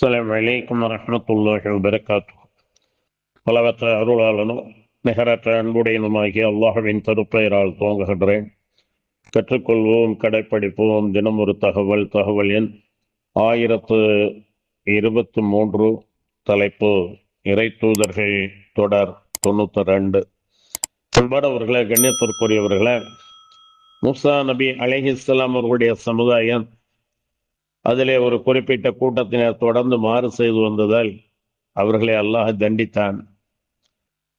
அஸ்லாம் வலைக்கம் வரமத்துல்லாஹி வபரகாத்து பலவற்ற அருளாளனும் நிகரற்ற அன்புடையனுமாகிய அல்லாஹுவின் தருப்பெயரால் துவங்குகின்றேன். கற்றுக்கொள்வோம் கடைப்பிடிப்போம் தினம் ஒரு தகவல் தகவல் எண் ஆயிரத்து இருபத்தி மூன்று தலைப்பு இறை தூதர்கள் தொடர் தொண்ணூத்தி ரெண்டு. அன்பானவர்களே கண்ணியத்திற்குரியவர்களே முசா நபி அலைஹிஸ்ஸலாம் அவர்களுடைய சமுதாயம் அதிலே ஒரு குறிப்பிட்ட கூட்டத்தினர் தொடர்ந்து மாறு செய்து வந்ததால் அவர்களை அல்லாஹ் தண்டித்தான்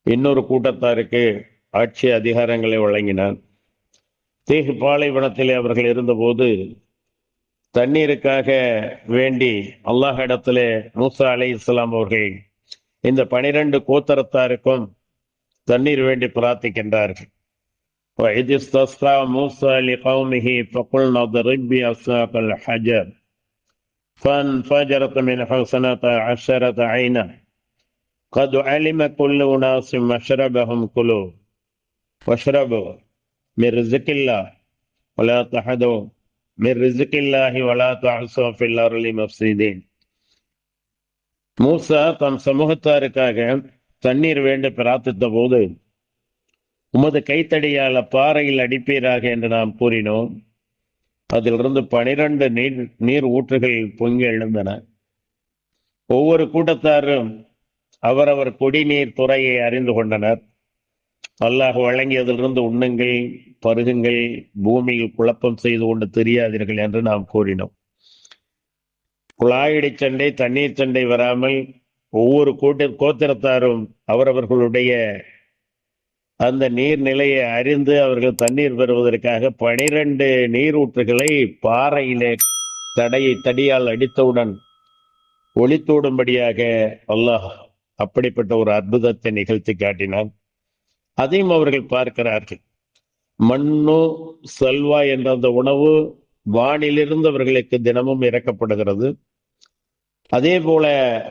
இன்னொரு கூட்டத்தாருக்கு ஆட்சி அதிகாரங்களை வழங்கினான் தீகு பாலைவனத்திலே அவர்கள் இருந்தபோது தண்ணீருக்காக வேண்டி அல்லாஹ் இடத்திலே மூசா அலை இஸ்லாம் அவர்கள் இந்த பனிரெண்டு கோத்தரத்தாருக்கும் தண்ணீர் வேண்டி பிரார்த்திக்கின்றார்கள் وإذ استسقى موسى لقومه فقلنا اضرب بعصاك الحجر فانفجرت من حسنة عشرة عينا قد علم كل أناس مشربهم كلوا واشربوا من رزق الله ولا تحدوا من رزق الله ولا تعصوا في الأرض مفسدين மூசா தம் சமூகத்தாருக்காக தண்ணீர் வேண்ட பிரார்த்தித்த போது உமது கைத்தடியால பாறையில் அடிப்பீராக என்று நாம் கூறினோம் அதிலிருந்து பனிரெண்டு நீர் நீர் ஊற்றுகள் பொங்கி எழுந்தன. ஒவ்வொரு கூட்டத்தாரும் அவரவர் குடிநீர் துறையை அறிந்து கொண்டனர். அல்லாஹ் வழங்கியதிலிருந்து உண்ணுங்கள் பருகுங்கள் பூமியில் குழப்பம் செய்து கொண்டு தெரியாதீர்கள் என்று நாம் கூறினோம். குழாயடி சண்டை தண்ணீர் சண்டை வராமல் ஒவ்வொரு கூட்ட கோத்திரத்தாரும் அவரவர்களுடைய அந்த நீர்நிலையை அறிந்து அவர்கள் தண்ணீர் பெறுவதற்காக பனிரெண்டு நீரூற்றுகளை பாறையிலே தடையை தடியால் அடித்தவுடன் ஒளித்தோடும்படியாக அல்லாஹ் அப்படிப்பட்ட ஒரு அற்புதத்தை நிகழ்த்தி காட்டினான். அதையும் அவர்கள் பார்க்கிறார்கள். மண்ணு சல்வா என்ற அந்த உணவு வானிலிருந்து அவர்களுக்கு தினமும் இறக்கப்படுகிறது. அதே போல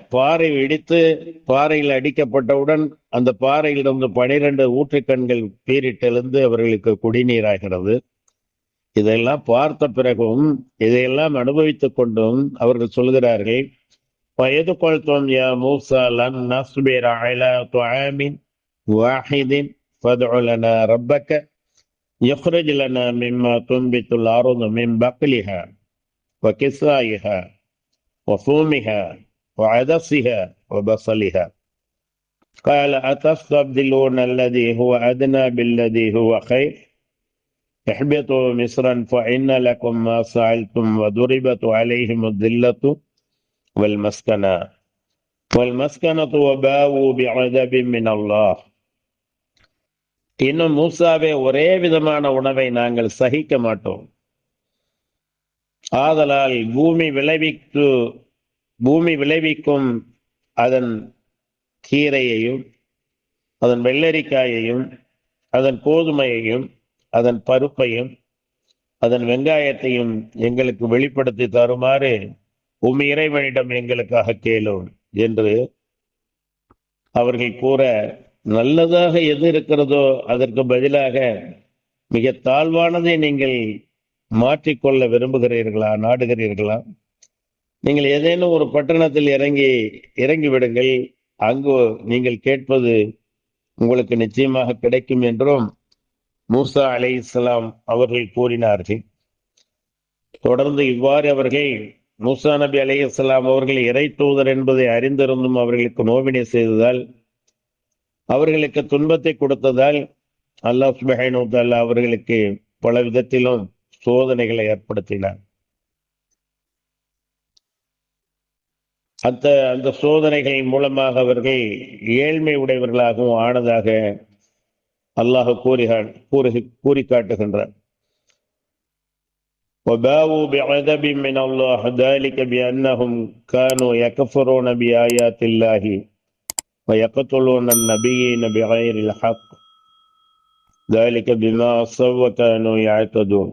பாறை இடித்து பாறையில் அடிக்கப்பட்டவுடன் அந்த பாறையிலிருந்து பனிரெண்டு ஊற்றுக்கண்கள் பீரிட்டெழுந்து அவர்களுக்கு குடிநீராகிறது இதெல்லாம் பார்த்த பிறகும் இதையெல்லாம் அனுபவித்துக் கொண்டும் அவர்கள் சொல்கிறார்கள் வயது கொள்த்தோம் யா மூசா லன் நஸ்பிர் அலா துஆமின் வாஹிதின் ஃபத்உ லனா ரப்பக يخرج لنا مما تنبت الأرض من بقلها وكسائها وفومها وعدسها وبصلها قال أتستبدلون الذي هو أدنى بالذي هو خير احبطوا مصرا فإن لكم ما سألتم وضربت عليهم الذلة والمسكنة والمسكنة وباءوا بعذاب من الله இன்னும் மூசாவே ஒரே விதமான உணவை நாங்கள் சகிக்க மாட்டோம் ஆதலால் பூமி விளைவிக்கு பூமி விளைவிக்கும் அதன் கீரையையும் அதன் வெள்ளரிக்காயையும் அதன் கோதுமையையும் அதன் பருப்பையும் அதன் வெங்காயத்தையும் எங்களுக்கு வெளிப்படுத்தி தருமாறு உம் இறைவனிடம் எங்களுக்காக கேளும் என்று அவர்கள் கூற நல்லதாக எது இருக்கிறதோ அதற்கு பதிலாக மிக தாழ்வானதை நீங்கள் மாற்றிக்கொள்ள விரும்புகிறீர்களா நாடுகிறீர்களா? நீங்கள் ஏதேனும் ஒரு பட்டணத்தில் இறங்கி இறங்கி விடுங்கள். அங்கு நீங்கள் கேட்பது உங்களுக்கு நிச்சயமாக கிடைக்கும் என்றும் மூசா அலை இஸ்லாம் அவர்கள் கூறினார்கள். தொடர்ந்து இவ்வாறு அவர்கள் மூசா நபி அலை இஸ்லாம் அவர்கள் இறை தூதர் என்பதை அறிந்திருந்தும் அவர்களுக்கு நோவினை செய்ததால் அவர்களுக்கு துன்பத்தை கொடுத்ததால் அல்லாஹ் சுபஹானு அவர்களுக்கு பல விதத்திலும் சோதனைகளை ஏற்படுத்தினார் அந்த அந்த சோதனைகள் மூலமாக அவர்கள் ஏழ்மை உடையவர்களாகவும் ஆனதாக அல்லாஹ் கூறி கூறி கூறி காட்டுகின்றார் وباءوا بعذاب من الله ذلك بأنهم كانوا يكفرون بآيات الله ويقتلون النبيين بغير الحق ذلك بما عصوا وكانوا يعتدون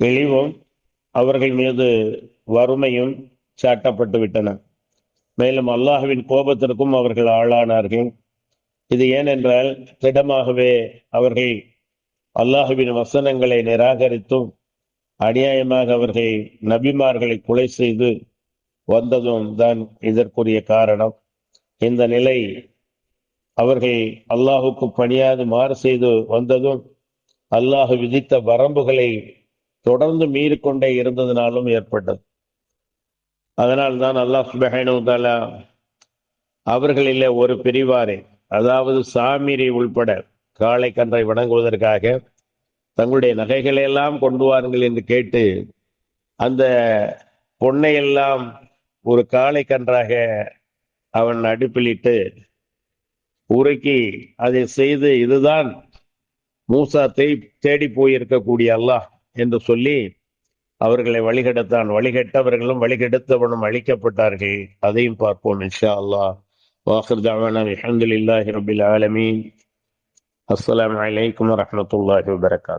இழிவும் அவர்கள் மீது வறுமையும் சாட்டப்பட்டு விட்டன மேலும் அல்லாஹுவின் கோபத்திற்கும் அவர்கள் ஆளானார்கள். இது ஏனென்றால் திடமாகவே அவர்கள் அல்லாஹுவின் வசனங்களை நிராகரித்தும் அநியாயமாக அவர்கள் நபிமார்களை கொலை செய்து வந்ததும் தான் இதற்குரிய காரணம். இந்த நிலை அவர்கள் அல்லாஹுக்கு பணியாது மாறு செய்து வந்ததும் அல்லாஹு விதித்த வரம்புகளை தொடர்ந்து மீறிக்கொண்டே இருந்ததினாலும் ஏற்பட்டது. அதனால் தான் அல்லாஹ் சுபஹானுதாலா அவர்களிலே ஒரு பிரிவாரை அதாவது சாமிரி உள்பட காளை கன்றை வணங்குவதற்காக தங்களுடைய நகைகளை எல்லாம் கொண்டு வாருங்கள் என்று கேட்டு அந்த பொண்ணை எல்லாம் ஒரு காளை கன்றாக அவன் அடுப்பிலிட்டு உருக்கி அதை செய்து இதுதான் மூசா தேடி போயிருக்கக்கூடிய அல்லாஹ். என்று சொல்லி அவர்களை வழிகெடுத்தான். வழிகெட்டவர்களும் வழிகெடுத்தவனும் அழிக்கப்பட்டார்கள். அதையும் பார்ப்போம் இன்ஷா அல்லாஹ் வாஹர் தாவானா அலமதுல்லாஹி ரபில் ஆலமீன். அஸ்ஸலாமு அலைக்கும் வபரகாத்.